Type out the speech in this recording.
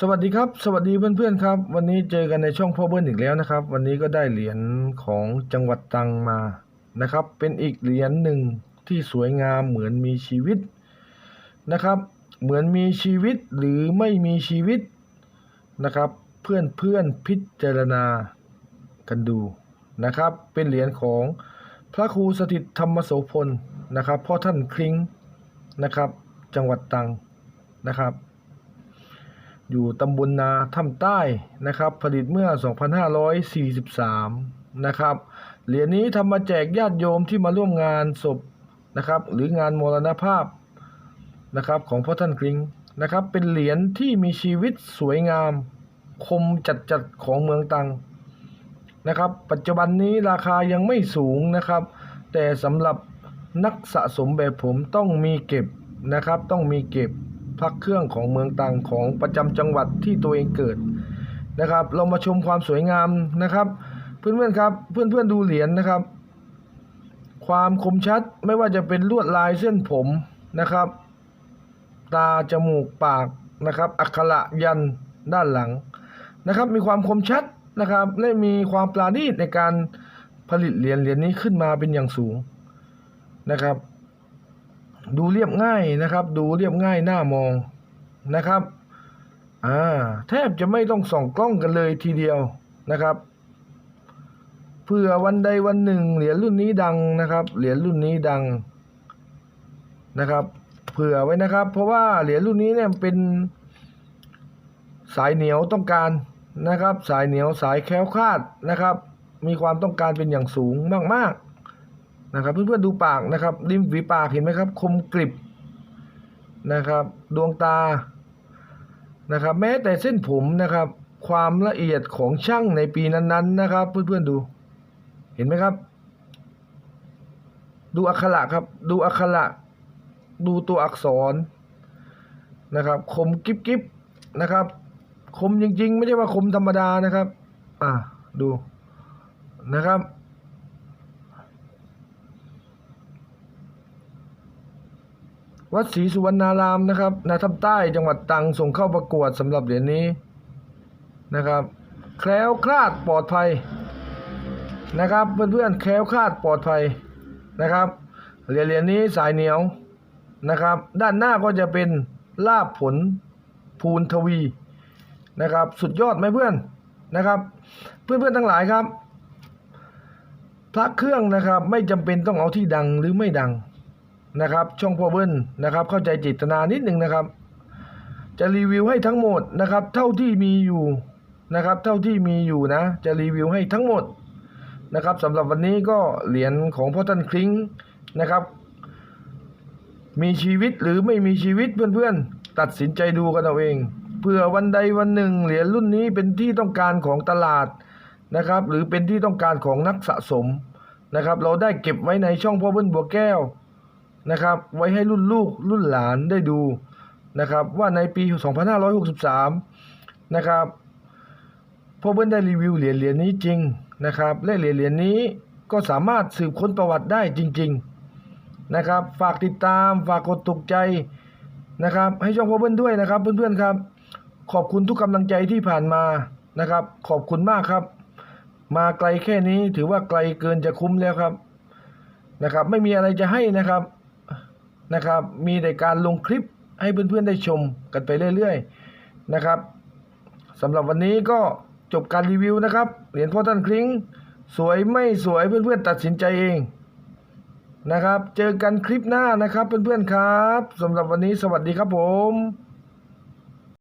สวัสดีครับ สวัสดีเพื่อนๆครับ วันนี้เจอกันในช่องพ่อเบิ้ลอีกแล้วนะครับ วันนี้ก็ได้เหรียญของจังหวัดตรังมานะครับ เป็นอีกเหรียญหนึ่งที่สวยงามเหมือนมีชีวิตนะครับ เหมือนมีชีวิตหรือไม่มีชีวิตนะครับ เพื่อนเพื่อนๆพิจารณากันดูนะครับ เป็นเหรียญของพระครูสถิตธรรมโสพลนะครับพ่อท่านคลิงนะครับ จังหวัดตรังนะครับ อยู่ตำบลนาถ้ำใต้นะครับ ผลิตเมื่อ 2543 นะครับ เหรียญนี้ทำมาแจกญาติโยมที่มาร่วมงานศพนะครับ หรืองานมรณภาพนะครับของพ่อท่านกริงนะครับ เป็นเหรียญที่มีชีวิตสวยงาม คมจัดๆของเมืองตังนะครับ ปัจจุบันนี้ราคายังไม่สูงนะครับ แต่สำหรับนักสะสมแบบผมต้องมีเก็บนะครับ ต้องมีเก็บ พระเครื่องของเมืองตรังของประจำจังหวัดที่ตัวเองเกิดนะครับ เรามาชมความสวยงามนะครับ เพื่อนๆครับ เพื่อนๆดูเหรียญนะครับ ความคมชัดไม่ว่าจะเป็นลวดลายเส้นผมนะครับ ตาจมูกปากนะครับอักขระยันด้านหลังนะครับ มีความคมชัดนะครับ และมีความปราณีตในการผลิตเหรียญเหรียญนี้ขึ้นมาเป็นอย่างสูงนะครับ ดูเรียบง่ายนะครับ ดูเรียบง่ายหน้ามองนะครับอ่าแทบจะไม่ต้องส่องกล้องกันเลยทีเดียวนะครับเผื่อวันใดวันหนึ่งเหรียญรุ่นนี้ดังนะครับ เหรียญรุ่นนี้ดังนะครับ เผื่อไว้นะครับ เพราะว่าเหรียญรุ่นนี้เนี่ยเป็นสายเหนียวต้องการนะครับ สายเหนียวสายแคล้วคลาดนะครับ มีความต้องการเป็นอย่างสูงมากๆ นะครับ เพื่อนๆดูปากนะครับ ริมฝีปากเห็นไหมครับ คมกริบนะครับ ดวงตานะครับ แม้แต่เส้นผมนะครับ ความละเอียดของช่างในปีนั้นๆนนะครับ เพื่อนๆดู เห็นไหมครับ ดูอักขระครับ ดูอักขระดูตัวอักษรนะครับ คมกิ๊บกิ๊บนะครับ คมจริงๆ ไม่ใช่ว่าคมธรรมดานะครับ อ่าดูนะครับ วัดศรีสุวรรณารามนะครับนาทับใต้จังหวัดตรังส่งเข้าประกวดสำหรับเหรียญนี้นะครับ แคล้วคลาดปลอดภัยนะครับเพื่อนๆแคล้วคลาดปลอดภัยนะครับเหรียญเหรียญนี้สายเหนียวนะครับ ด้านหน้าก็จะเป็นลาบผลภูนทวีนะครับ สุดยอดไหมเพื่อนนะครับ เพื่อนๆทั้งหลายครับ พระเครื่องนะครับไม่จำเป็นต้องเอาที่ดังหรือไม่ดัง นะครับ ช่องพ่อเบิ้ลนะครับ เข้าใจจิตนานิดหนึ่งนะครับ จะรีวิวให้ทั้งหมดนะครับ เท่าที่มีอยู่นะครับ เท่าที่มีอยู่นะ จะรีวิวให้ทั้งหมดนะครับสำหรับวันนี้ก็เหรียญของพ่อท่านคลิงนะครับ มีชีวิตหรือไม่มีชีวิตเพื่อนๆ ตัดสินใจดูกันเอาเองเพื่อวันใดวันหนึ่งเหรียญรุ่นนี้เป็นที่ต้องการของตลาดนะครับ หรือเป็นที่ต้องการของนักสะสมนะครับ เราได้เก็บไว้ในช่องพ่อเบิ้ลบัวแก้ว นะครับไว้ให้รุ่นลูกรุ่นหลานได้ดูนะครับว่าในปี 2563 นะครับพ่อเบิ้ลได้รีวิวเหรียญเหรียญนี้จริงนะครับและเหรียญเหรียญนี้ก็สามารถสืบค้นประวัติได้จริง ๆนะครับ ฝากติดตามฝากกดถูกใจนะครับ ให้ช่องพ่อเบิ้ลด้วยนะครับ เพื่อนๆครับ ขอบคุณทุกกำลังใจที่ผ่านมานะครับ ขอบคุณมากครับ มาไกลแค่นี้ถือว่าไกลเกินจะคุ้มแล้วครับนะครับ ไม่มีอะไรจะให้นะครับ นะครับ มีแต่การลงคลิปให้เพื่อนๆได้ชมกันไปเรื่อยๆนะครับสำหรับวันนี้ก็จบการรีวิวนะครับ เหรียญพ่อท่านคลิงสวยไม่สวยเพื่อนๆตัดสินใจเองนะครับ เจอกันคลิปหน้านะครับเพื่อนๆครับสำหรับวันนี้สวัสดีครับผม